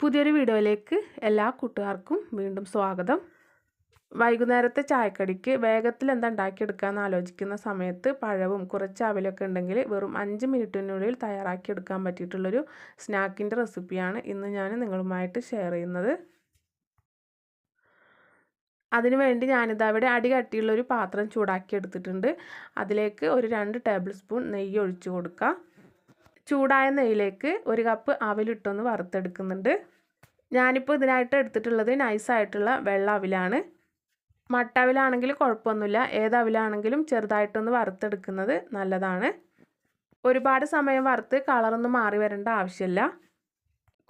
പുതിയൊരു വീഡിയോയിലേക്ക് എല്ലാ കൂട്ടുകാർക്കും വീണ്ടും സ്വാഗതം. വൈകുന്നേരത്തെ ചായക്കടിക്ക് വേഗത്തിൽ എന്താ ഉണ്ടാക്കിയെടുക്കാമെന്ന് ആലോചിക്കുന്ന സമയത്ത് പഴവും കുറച്ച് അവലൊക്കെ ഉണ്ടെങ്കിൽ വെറും അഞ്ച് മിനിറ്റിനുള്ളിൽ തയ്യാറാക്കിയെടുക്കാൻ പറ്റിയിട്ടുള്ളൊരു സ്നാക്കിന്റെ റെസിപ്പിയാണ് ഇന്ന് ഞാൻ നിങ്ങളുമായിട്ട് ഷെയർ ചെയ്യുന്നത്. അതിനുവേണ്ടി ഞാനിത് അവിടെ അടി കട്ടിയുള്ളൊരു പാത്രം ചൂടാക്കി എടുത്തിട്ടുണ്ട്. അതിലേക്ക് ഒരു രണ്ട് ടേബിൾ സ്പൂൺ നെയ്യ് ഒഴിച്ചു കൊടുക്കുക ചൂടായ നെയ്യിലേക്ക് ഒരു കപ്പ് അവിലിട്ടൊന്ന് വറുത്തെടുക്കുന്നുണ്ട്. ഞാനിപ്പോൾ ഇതിനായിട്ട് എടുത്തിട്ടുള്ളത് നൈസായിട്ടുള്ള വെള്ള അവിലാണ്. മട്ട അവിലാണെങ്കിൽ കുഴപ്പമൊന്നുമില്ല. ഏത് അവിലാണെങ്കിലും ചെറുതായിട്ടൊന്ന് വറുത്തെടുക്കുന്നത് നല്ലതാണ്. ഒരുപാട് സമയം വറുത്ത് കളറൊന്നും മാറി വരേണ്ട ആവശ്യമില്ല.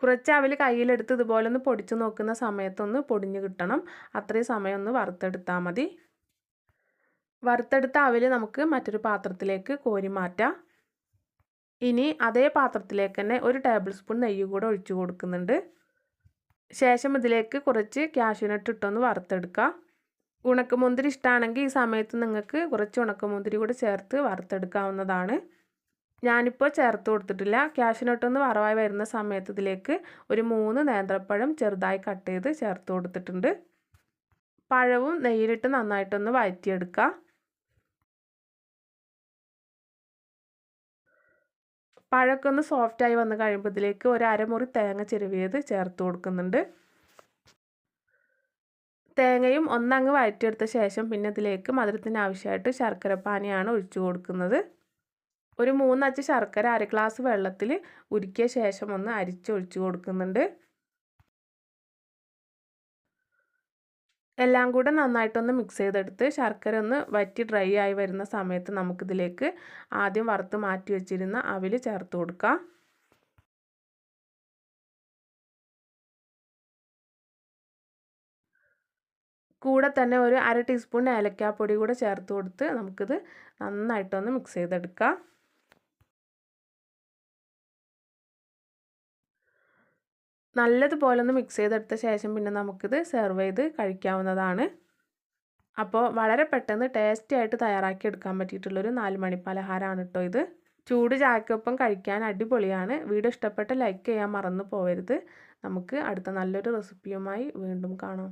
കുറച്ച് അവിൽ കയ്യിലെടുത്ത് ഇതുപോലെ ഒന്ന് പൊടിച്ചു നോക്കുന്ന സമയത്തൊന്ന് പൊടിഞ്ഞു കിട്ടണം. അത്രയും സമയം ഒന്ന് വറുത്തെടുത്താൽ മതി. വറുത്തെടുത്ത അവിൽ നമുക്ക് മറ്റൊരു പാത്രത്തിലേക്ക് കോരി മാറ്റാം. ഇനി അതേ പാത്രത്തിലേക്ക് തന്നെ ഒരു ടേബിൾ സ്പൂൺ നെയ്യ് കൂടെ ഒഴിച്ചു കൊടുക്കുന്നുണ്ട്. ശേഷം ഇതിലേക്ക് കുറച്ച് കാഷ്യൂനട്ട് ഇട്ടൊന്ന് വറുത്തെടുക്കുക ഉണക്കമുന്തിരി ഇഷ്ടമാണെങ്കിൽ ഈ സമയത്ത് നിങ്ങൾക്ക് കുറച്ച് ഉണക്കമുന്തിരി കൂടെ ചേർത്ത് വറുത്തെടുക്കാവുന്നതാണ്. ഞാനിപ്പോൾ ചേർത്ത് കൊടുത്തിട്ടില്ല. കാഷ്യൂനട്ടൊന്ന് വറവായി വരുന്ന സമയത്ത് ഇതിലേക്ക് ഒരു മൂന്ന് നേന്ത്രപ്പഴം ചെറുതായി കട്ട് ചെയ്ത് ചേർത്ത് കൊടുത്തിട്ടുണ്ട്. പഴവും നെയ്യിലിട്ട് നന്നായിട്ടൊന്ന് വഴറ്റിയെടുക്കുക പഴമൊക്കെ ഒന്ന് സോഫ്റ്റായി വന്ന് കഴിയുമ്പോൾ ഇതിലേക്ക് ഒരു അരമുറി തേങ്ങ ചെരുവിയത് ചേർത്ത് കൊടുക്കുന്നുണ്ട്. തേങ്ങയും ഒന്നങ്ങ് വഴറ്റിയെടുത്ത ശേഷം പിന്നെ ഇതിലേക്ക് മധുരത്തിന് ആവശ്യമായിട്ട് ശർക്കര പാനിയാണ് ഒഴിച്ചു കൊടുക്കുന്നത്. ഒരു മൂന്നച്ച് ശർക്കര അര ഗ്ലാസ് വെള്ളത്തിൽ ഉരുക്കിയ ശേഷം ഒന്ന് അരിച്ചൊഴിച്ചു കൊടുക്കുന്നുണ്ട്. എല്ലാം കൂടെ നന്നായിട്ടൊന്ന് മിക്സ് ചെയ്തെടുത്ത് ശർക്കര ഒന്ന് വറ്റി ഡ്രൈ ആയി വരുന്ന സമയത്ത് നമുക്കിതിലേക്ക് ആദ്യം വറുത്ത് മാറ്റി വെച്ചിരുന്ന അവിൽ ചേർത്ത് കൊടുക്കാം. കൂടെ തന്നെ ഒരു അര ടീസ്പൂൺ ഏലക്കാപ്പൊടി കൂടെ ചേർത്ത് കൊടുത്ത് നമുക്കിത് നന്നായിട്ടൊന്ന് മിക്സ് ചെയ്തെടുക്കാം. നല്ലതുപോലെ ഒന്ന് മിക്സ് ചെയ്തെടുത്ത ശേഷം പിന്നെ നമുക്കിത് സെർവ് ചെയ്ത് കഴിക്കാവുന്നതാണ്. അപ്പോൾ വളരെ പെട്ടെന്ന് ടേസ്റ്റി ആയിട്ട് തയ്യാറാക്കി എടുക്കാൻ പറ്റിയിട്ടുള്ളൊരു നാല് മണി പലഹാരമാണ് കേട്ടോ ഇത്. ചൂട് ചായക്കൊപ്പം കഴിക്കാൻ അടിപൊളിയാണ്. വീഡിയോ ഇഷ്ടപ്പെട്ട ലൈക്ക് ചെയ്യാൻ മറന്നു പോകരുത് നമുക്ക് അടുത്ത നല്ലൊരു റെസിപ്പിയുമായി വീണ്ടും കാണാം.